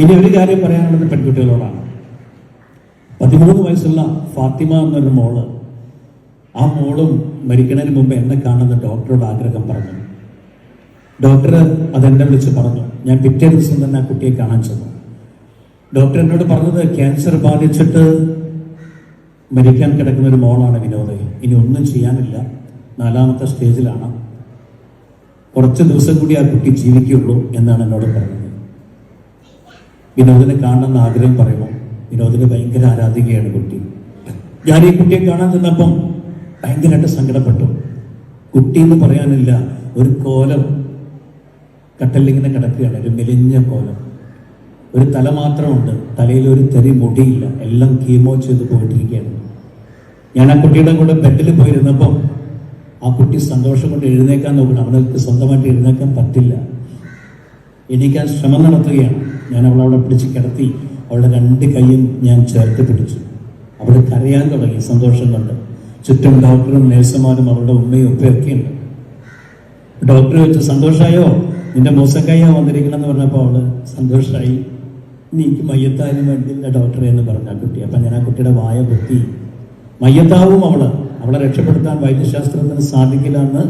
ഇനി ഒരു കാര്യം പറയാനുള്ളത് പെൺകുട്ടികളോടാണ്. പതിമൂന്ന് വയസ്സുള്ള ഫാത്തിമ എന്നൊരു മോൾ ആ മോളും മരിക്കുന്നതിന് മുമ്പ് എന്നെ കാണുന്ന ഡോക്ടറോട് ആഗ്രഹം പറഞ്ഞു. ഡോക്ടർ അതെന്നെ വിളിച്ച് പറഞ്ഞു. ഞാൻ പിറ്റേ ദിവസം തന്നെ ആ കുട്ടിയെ കാണാൻ ചെന്നു. ഡോക്ടർ എന്നോട് പറഞ്ഞത് ക്യാൻസർ ബാധിച്ചിട്ട് മരിക്കാൻ കിടക്കുന്ന ഒരു മോളാണ് വിനോദ്. ഇനി ഒന്നും ചെയ്യാനില്ല. നാലാമത്തെ സ്റ്റേജിലാണ്. കുറച്ച് ദിവസം കൂടി ആ കുട്ടി ജീവിക്കുള്ളൂ എന്നാണ് എന്നോട് പറഞ്ഞത്. വിനോദിനെ കാണണമെന്ന് ആഗ്രഹം പറയുമ്പോൾ വിനോദിന് ഭയങ്കര ആരാധികയാണ് കുട്ടി. ഞാൻ ഈ കുട്ടിയെ കാണാൻ ചെന്നപ്പം ഭയങ്കരമായിട്ട് സങ്കടപ്പെട്ടു. കുട്ടി എന്ന് പറയാനില്ല ഒരു കോലം കട്ടലിങ്ങനെ കിടക്കുകയാണ് ഒരു മെലിഞ്ഞ കോലം. ഒരു തല മാത്രമുണ്ട് തലയിൽ ഒരു തെറി മുടിയില്ല എല്ലാം കീമോ ചെയ്ത് പോയിട്ടിരിക്കുകയാണ്. ഞാൻ ആ കുട്ടിയുടെ കൂടെ ബെഡിൽ പോയിരുന്നപ്പം ആ കുട്ടി സന്തോഷം കൊണ്ട് എഴുന്നേക്കാൻ നോക്കണം അവൾക്ക് സ്വന്തമായിട്ട് എഴുന്നേക്കാൻ പറ്റില്ല. എണീക്കാൻ ശ്രമം നടത്തുകയാണ്. ഞാൻ അവളെ പിടിച്ച് കിടത്തി അവളുടെ രണ്ട് കൈയും ഞാൻ ചേർത്ത് പിടിച്ചു. അവൾ കരയാൻ തുടങ്ങി സന്തോഷം കൊണ്ട്. ചുറ്റും ഡോക്ടറും നേഴ്സുമാരും അവളുടെ ഉമ്മയും ഉപ്പയൊക്കെ ഉണ്ട് ഡോക്ടർ വെച്ച് സന്തോഷമായോ നിന്റെ മോശക്കായാ വന്നിരിക്കണം എന്ന് പറഞ്ഞപ്പോൾ അവൾ സന്തോഷമായി എനിക്ക് മയ്യത്താനും വേണ്ടിയില്ല ഡോക്ടറെ എന്ന് പറഞ്ഞ കുട്ടി. അപ്പം ഞാൻ ആ കുട്ടിയുടെ വായ പൊത്തി. മയ്യത്താവും അവൾ. അവളെ രക്ഷപ്പെടുത്താൻ വൈദ്യശാസ്ത്രത്തിന് സാധിക്കില്ല എന്ന്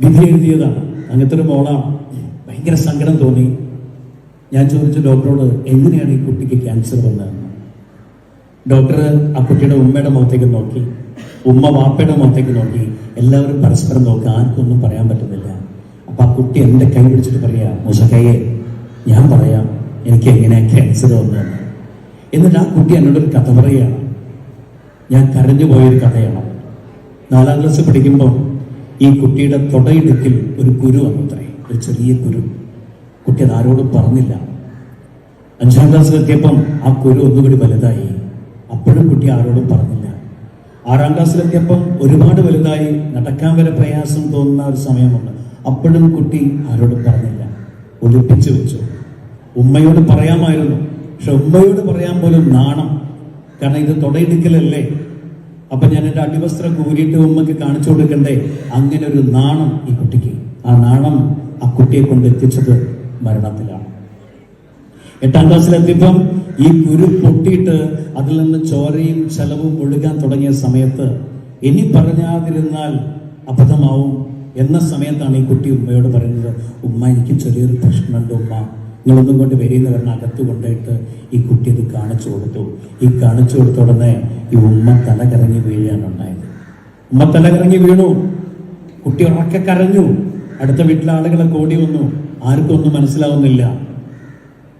വിധി എഴുതിയതാണ്. അങ്ങനത്തെ ഒരു മോളാണ് ഭയങ്കര സങ്കടം തോന്നി. ഞാൻ ചോദിച്ചു ഡോക്ടറോട് എങ്ങനെയാണ് ഈ കുട്ടിക്ക് ക്യാൻസർ വന്നത്? ഡോക്ടർ ആ കുട്ടിയുടെ ഉമ്മയുടെ മുഖത്തേക്ക് നോക്കി ഉമ്മ വാപ്പയുടെ മുഖത്തേക്ക് നോക്കി എല്ലാവരും പരസ്പരം നോക്കി ആർക്കൊന്നും പറയാൻ പറ്റുന്നില്ല. അപ്പൊ ആ കുട്ടി എന്റെ കൈ പിടിച്ചിട്ട് പറയാ മുസക്കയെ ഞാൻ പറയാം എനിക്ക് എങ്ങനെയാ ക്യാൻസർ വന്നത് എന്നിട്ട് ആ കുട്ടി എന്നോട് ഒരു കഥ പറയുകയാണ്. ഞാൻ കരഞ്ഞു പോയൊരു കഥയാണ്. നാലാം ക്ലാസ് പഠിക്കുമ്പോൾ ഈ കുട്ടിയുടെ തൊടയിടുക്കിൽ ഒരു കുരു വന്നത്രേ ഒരു ചെറിയ കുരു. കുട്ടി അത് ആരോടും പറഞ്ഞില്ല. അഞ്ചാം ക്ലാസ് എത്തിയപ്പം ആ കുരു ഒന്നുകൂടി വലുതായി. അപ്പോഴും കുട്ടി ആരോടും പറഞ്ഞില്ല. ആറാം ക്ലാസ്സിലെത്തിയപ്പം ഒരുപാട് വലുതായി. നടക്കാൻ വരെ പ്രയാസം തോന്നുന്ന ഒരു സമയമുണ്ട്. അപ്പോഴും കുട്ടി ആരോടും പറഞ്ഞില്ല. ഒളിപ്പിച്ചു വെച്ചു. ഉമ്മയോട് പറയാമായിരുന്നു. പക്ഷെ ഉമ്മയോട് പറയാൻ പോലും നാണം. കാരണം ഇത് തുടയിടുക്കലല്ലേ? അപ്പൊ ഞാൻ എന്റെ അടിവസ്ത്രം കൂരിയിട്ട് ഉമ്മക്ക് കാണിച്ചു കൊടുക്കണ്ടേ? അങ്ങനെ ഒരു നാണം ഈ കുട്ടിക്ക്. ആ നാണം ആ കുട്ടിയെ കൊണ്ട് എത്തിച്ചത് മരണത്തിലാണ്. എട്ടാം ക്ലാസ്സിലെത്തിയപ്പം ഈ കുരു പൊട്ടിയിട്ട് അതിൽ നിന്ന് ചോരയും ചെലവും ഒഴുകാൻ തുടങ്ങിയ സമയത്ത് ഇനി പറഞ്ഞാതിരുന്നാൽ അബദ്ധമാവും എന്ന സമയത്താണ് ഈ കുട്ടി ഉമ്മയോട് പറയുന്നത് ഉമ്മ എനിക്ക് ചെറിയൊരു പ്രശ്നമുണ്ട് ഉമ്മ. നിങ്ങളൊന്നും കൊണ്ട് പറഞ്ഞ അകത്ത് കൊണ്ടുപോയിട്ട് ഈ കുട്ടി ഇത് കാണിച്ചു കൊടുത്തു. ഈ കാണിച്ചു കൊടുത്ത ഉടനെ ഈ ഉമ്മ തല കറങ്ങി വീഴുകയാണ് ഉണ്ടായത് ഉമ്മ തല കറങ്ങി വീണു. കുട്ടി ഉറക്കെ കരഞ്ഞു. അടുത്ത വീട്ടിലെ ആളുകളെ കോടി വന്നു. ആർക്കും ഒന്നും മനസ്സിലാവുന്നില്ല.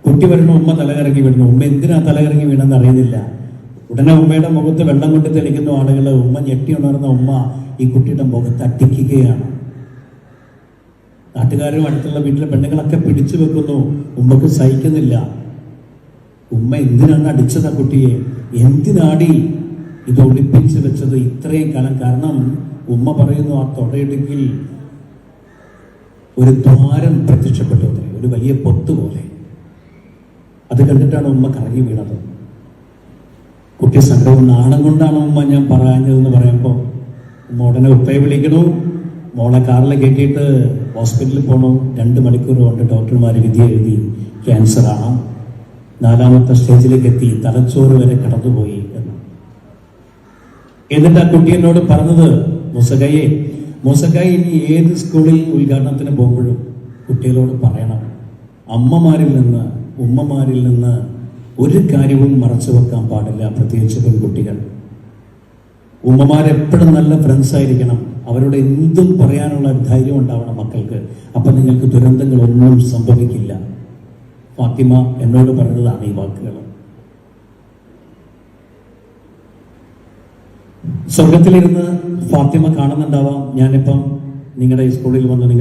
കുട്ടി വരുന്ന ഉമ്മ തലകറങ്ങി വീണു. ഉമ്മ എന്തിനാ തലകറങ്ങി വീണെന്ന് അറിയുന്നില്ല. ഉടനെ ഉമ്മയുടെ മുഖത്ത് വെള്ളം കൊണ്ട് തെളിക്കുന്ന ആളുകൾ ഉമ്മ ഞെട്ടി ഉണർന്ന ഉമ്മ ഈ കുട്ടിയുടെ മുഖത്ത് അട്ടിക്കുകയാണ് നാട്ടുകാരും അടുത്തുള്ള വീട്ടിലെ പെണ്ണുങ്ങളൊക്കെ പിടിച്ചു വെക്കുന്നു. ഉമ്മക്ക് സഹിക്കുന്നില്ല. ഉമ്മ എന്തിനാണ് അടിച്ചത് ആ കുട്ടിയെ? എന്തിനാടി ഇത് ഒളിപ്പിച്ച് വെച്ചത് ഇത്രയും കാലം? കാരണം ഉമ്മ പറയുന്നു ആ തൊടയിടുക്കിൽ ഒരു ദ്വാരം പ്രത്യക്ഷപ്പെട്ടു ഒരു വലിയ പൊത്ത് പോലെ. അത് കണ്ടിട്ടാണ് ഉമ്മ കറങ്ങി വീണത്. കുട്ടി സംഘവും നാണം കൊണ്ടാണ് ഉമ്മ ഞാൻ പറഞ്ഞതെന്ന് പറയുമ്പോൾ ഉമ്മ ഉടനെ ഉപ്പയെ വിളിക്കണു മോളെ കാറിൽ കയറ്റിയിട്ട് ഹോസ്പിറ്റലിൽ പോകണു രണ്ട് മണിക്കൂർ കൊണ്ട് ഡോക്ടർമാർ വിധി എഴുതി ക്യാൻസറാണ് നാലാമത്തെ സ്റ്റേജിലേക്ക് എത്തി തലച്ചോറ് വരെ കടന്നുപോയി എന്ന്. എന്നിട്ട് ആ കുട്ടി എന്നോട് പറഞ്ഞത് മുസകയെ മുസക്കായി ഇനി ഏത് സ്കൂളിൽ ഉദ്ഘാടനത്തിന് പോകുമ്പോഴും കുട്ടികളോട് പറയണം. അമ്മമാരിൽ നിന്ന് ഉമ്മമാരിൽ നിന്ന് ഒരു കാര്യവും മറച്ചു വെക്കാൻ പാടില്ല പ്രത്യേകിച്ച് പെൺകുട്ടികൾ. ഉമ്മമാരെപ്പോഴും നല്ല ഫ്രണ്ട്സ് ആയിരിക്കണം. അവരോട് എന്തും പറയാനുള്ള ധൈര്യം ഉണ്ടാവണം മക്കൾക്ക്. അപ്പൊ നിങ്ങൾക്ക് ദുരന്തങ്ങളൊന്നും സംഭവിക്കില്ല. ഫാത്തിമ എന്നോട് പറഞ്ഞതാണ് ഈ വാക്കുകൾ. സ്വർഗത്തിലിരുന്ന് ഫാത്തിമ കാണുന്നുണ്ടാവാം. ഞാനിപ്പം നിങ്ങളുടെ ഈ സ്കൂളിൽ വന്ന് നിങ്ങൾ